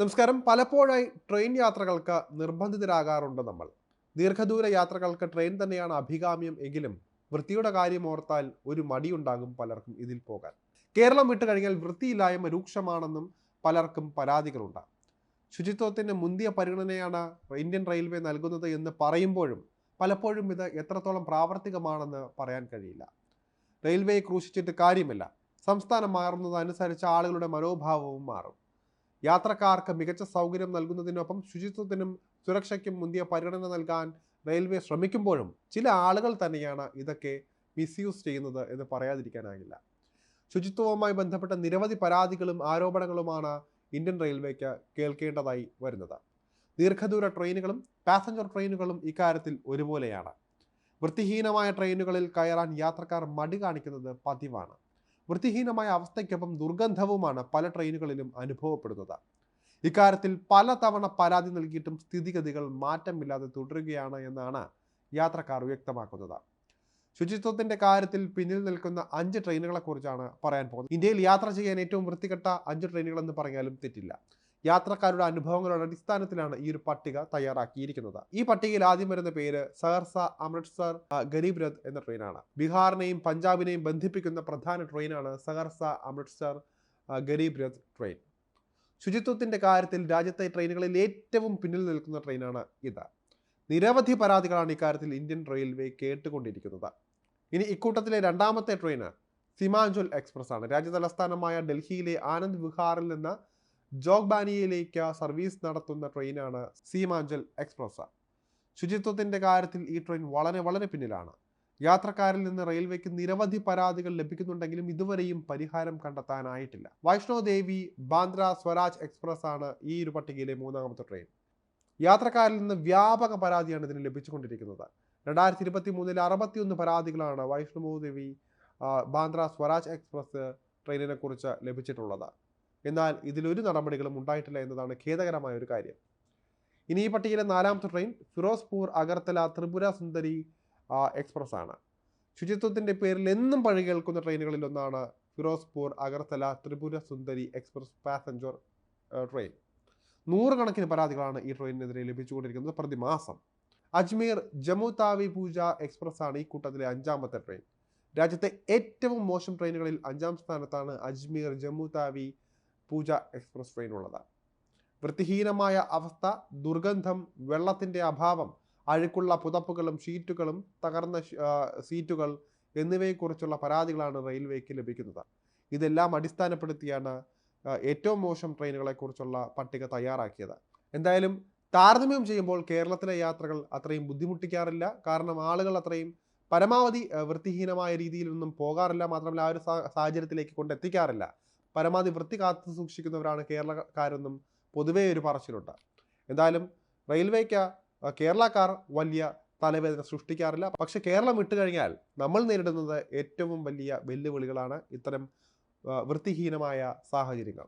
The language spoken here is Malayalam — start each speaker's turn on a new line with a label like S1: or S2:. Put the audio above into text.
S1: നമസ്കാരം. പലപ്പോഴായി ട്രെയിൻ യാത്രകൾക്ക് നിർബന്ധിതരാകാറുണ്ട് നമ്മൾ. ദീർഘദൂര യാത്രകൾക്ക് ട്രെയിൻ തന്നെയാണ് അഭികാമ്യം എങ്കിലും വൃത്തിയുടെ കാര്യം ഓർത്താൽ ഒരു മടിയുണ്ടാകും പലർക്കും ഇതിൽ പോകാൻ. കേരളം വിട്ട് കഴിഞ്ഞാൽ വൃത്തിയില്ലായ്മ രൂക്ഷമാണെന്നും പലർക്കും പരാതികളുണ്ട്. ശുചിത്വത്തിന് മുന്തിയ പരിഗണനയാണ് ഇന്ത്യൻ റെയിൽവേ നൽകുന്നത് എന്ന് പറയുമ്പോഴും പലപ്പോഴും ഇത് എത്രത്തോളം പ്രാവർത്തികമാണെന്ന് പറയാൻ കഴിയില്ല. റെയിൽവേയെ ക്രൂശിച്ചിട്ട് കാര്യമില്ല. സംസ്ഥാനം മാറുന്നതനുസരിച്ച് ആളുകളുടെ മനോഭാവവും മാറും. യാത്രക്കാർക്ക് മികച്ച സൗകര്യം നൽകുന്നതിനൊപ്പം ശുചിത്വത്തിനും സുരക്ഷയ്ക്കും മുന്തിയ പരിഗണന നൽകാൻ റെയിൽവേ ശ്രമിക്കുമ്പോഴും ചില ആളുകൾ തന്നെയാണ് ഇതൊക്കെ മിസ്യൂസ് ചെയ്യുന്നത് എന്ന് പറയാതിരിക്കാനാകില്ല. ശുചിത്വവുമായി ബന്ധപ്പെട്ട നിരവധി പരാതികളും ആരോപണങ്ങളുമാണ് ഇന്ത്യൻ റെയിൽവേക്ക് കേൾക്കേണ്ടതായി വരുന്നത്. ദീർഘദൂര ട്രെയിനുകളും പാസഞ്ചർ ട്രെയിനുകളും ഇക്കാര്യത്തിൽ ഒരുപോലെയാണ്. വൃത്തിഹീനമായ ട്രെയിനുകളിൽ കയറാൻ യാത്രക്കാർ മടി കാണിക്കുന്നത് പതിവാണ്. വൃത്തിഹീനമായ അവസ്ഥയ്ക്കൊപ്പം ദുർഗന്ധവുമാണ് പല ട്രെയിനുകളിലും അനുഭവപ്പെടുന്നത്. ഇക്കാര്യത്തിൽ പലതവണ പരാതി നൽകിയിട്ടും സ്ഥിതിഗതികൾ മാറ്റമില്ലാതെ തുടരുകയാണ് എന്നാണ് യാത്രക്കാർ വ്യക്തമാക്കുന്നത്. ശുചിത്വത്തിന്റെ കാര്യത്തിൽ പിന്നിൽ നിൽക്കുന്ന അഞ്ച് ട്രെയിനുകളെക്കുറിച്ചാണ് പറയാൻ പോകുന്നത്. ഇന്ത്യയിൽ യാത്ര ചെയ്യാൻ ഏറ്റവും വൃത്തികെട്ട അഞ്ച് ട്രെയിനുകൾ എന്ന് പറഞ്ഞാലും തെറ്റില്ല. യാത്രക്കാരുടെ അനുഭവങ്ങളുടെ അടിസ്ഥാനത്തിലാണ് ഈ ഒരു പട്ടിക തയ്യാറാക്കിയിരിക്കുന്നത്. ഈ പട്ടികയിൽ ആദ്യം വരുന്ന പേര് സഹർസ അമൃത്സർ ഗരീബ് രഥ് എന്ന ട്രെയിനാണ് ബീഹാറിനെയും പഞ്ചാബിനെയും ബന്ധിപ്പിക്കുന്ന പ്രധാന ട്രെയിനാണ് സഹർസ അമൃത്സർ ഗരീബ് രഥ് ട്രെയിൻ ശുചിത്വത്തിന്റെ കാര്യത്തിൽ രാജ്യത്തെ ട്രെയിനുകളിൽ ഏറ്റവും പിന്നിൽ നിൽക്കുന്ന ട്രെയിനാണ് ഇത്. നിരവധി പരാതികളാണ് ഇക്കാര്യത്തിൽ ഇന്ത്യൻ റെയിൽവേ കേട്ടുകൊണ്ടിരിക്കുന്നത്. ഇനി ഇക്കൂട്ടത്തിലെ രണ്ടാമത്തെ ട്രെയിന് സിമാഞ്ചുൽ എക്സ്പ്രസ് ആണ്. രാജ്യ തലസ്ഥാനമായ ഡൽഹിയിലെ ആനന്ദ് വിഹാറിൽ നിന്ന് ജോഗ്ബാനിയയിലേക്ക് സർവീസ് നടത്തുന്ന ട്രെയിനാണ് സീമാഞ്ചൽ എക്സ്പ്രസ് ശുചിത്വത്തിന്റെ കാര്യത്തിൽ ഈ ട്രെയിൻ വളരെ വളരെ പിന്നിലാണ്. യാത്രക്കാരിൽ നിന്ന് റെയിൽവേക്ക് നിരവധി പരാതികൾ ലഭിക്കുന്നുണ്ടെങ്കിലും ഇതുവരെയും പരിഹാരം കണ്ടെത്താനായിട്ടില്ല. വൈഷ്ണോദേവി ബാന്ദ്ര സ്വരാജ് എക്സ്പ്രസ് ആണ് ഈ ഒരു പട്ടികയിലെ മൂന്നാമത്തെ ട്രെയിൻ. യാത്രക്കാരിൽ നിന്ന് വ്യാപക പരാതിയാണ് ഇതിന് ലഭിച്ചുകൊണ്ടിരിക്കുന്നത്. രണ്ടായിരത്തി ഇരുപത്തി മൂന്നിൽ അറുപത്തിയൊന്ന് പരാതികളാണ് വൈഷ്ണോദേവി ബാന്ദ്ര സ്വരാജ് എക്സ്പ്രസ് ട്രെയിനിനെ കുറിച്ച് ലഭിച്ചിട്ടുള്ളത്. എന്നാൽ ഇതിലൊരു നടപടികളും ഉണ്ടായിട്ടില്ല എന്നതാണ് ഖേദകരമായ ഒരു കാര്യം. ഇനി ഈ പട്ടികയിലെ നാലാമത്തെ ട്രെയിൻ ഫിറോസ്പൂർ അഗർത്തല ത്രിപുര സുന്ദരി എക്സ്പ്രസ് ആണ്. ശുചിത്വത്തിന്റെ പേരിൽ എന്നും പഴി കേൾക്കുന്ന ട്രെയിനുകളിൽ ഒന്നാണ് Firozpur Agartala Tripura Sundari express passenger train നൂറുകണക്കിന് പരാതികളാണ് ഈ ട്രെയിനിനെതിരെ ലഭിച്ചുകൊണ്ടിരിക്കുന്നത് പ്രതിമാസം. അജ്മീർ ജമ്മു താവി പൂജ എക്സ്പ്രസ് ആണ് ഈ കൂട്ടത്തിലെ അഞ്ചാമത്തെ ട്രെയിൻ രാജ്യത്തെ ഏറ്റവും മോശം ട്രെയിനുകളിൽ അഞ്ചാം സ്ഥാനത്താണ് അജ്മീർ ജമ്മു താവി പൂജ എക്സ്പ്രസ് ട്രെയിൻ വൃത്തിഹീനമായ അവസ്ഥ ദുർഗന്ധം വെള്ളത്തിന്റെ അഭാവം അഴുക്കുള്ള പുതപ്പുകളും ഷീറ്റുകളും തകർന്ന സീറ്റുകൾ എന്നിവയെക്കുറിച്ചുള്ള പരാതികളാണ് റെയിൽവേക്ക് ലഭിക്കുന്നത്. ഇതെല്ലാം അടിസ്ഥാനപ്പെടുത്തിയാണ് ഏറ്റവും മോശം ട്രെയിനുകളെക്കുറിച്ചുള്ള പട്ടിക തയ്യാറാക്കിയത്. എന്തായാലും താരതമ്യം ചെയ്യുമ്പോൾ കേരളത്തിലെ യാത്രകൾ അത്രയും ബുദ്ധിമുട്ടിക്കാറില്ല. കാരണം ആളുകൾ അത്രയും പരമാവധി വൃത്തിഹീനമായ രീതിയിലൊന്നും പോകാറില്ല. മാത്രമല്ല ആ ഒരു സാഹചര്യത്തിലേക്ക് കൊണ്ടെത്തിക്കാറില്ല പരമാവധി വൃത്തി കാത്തു സൂക്ഷിക്കുന്നവരാണ് കേരളക്കാരെന്നും പൊതുവേ ഒരു പറച്ചിലുണ്ട്. എന്തായാലും റെയിൽവേക്ക് കേരളക്കാർ വലിയ തലവേദന സൃഷ്ടിക്കാറില്ല. പക്ഷെ കേരളം വിട്ടു കഴിഞ്ഞാൽ നമ്മൾ നേരിടുന്നത് ഏറ്റവും വലിയ വെല്ലുവിളികളാണ് ഇത്തരം വൃത്തിഹീനമായ സാഹചര്യങ്ങൾ.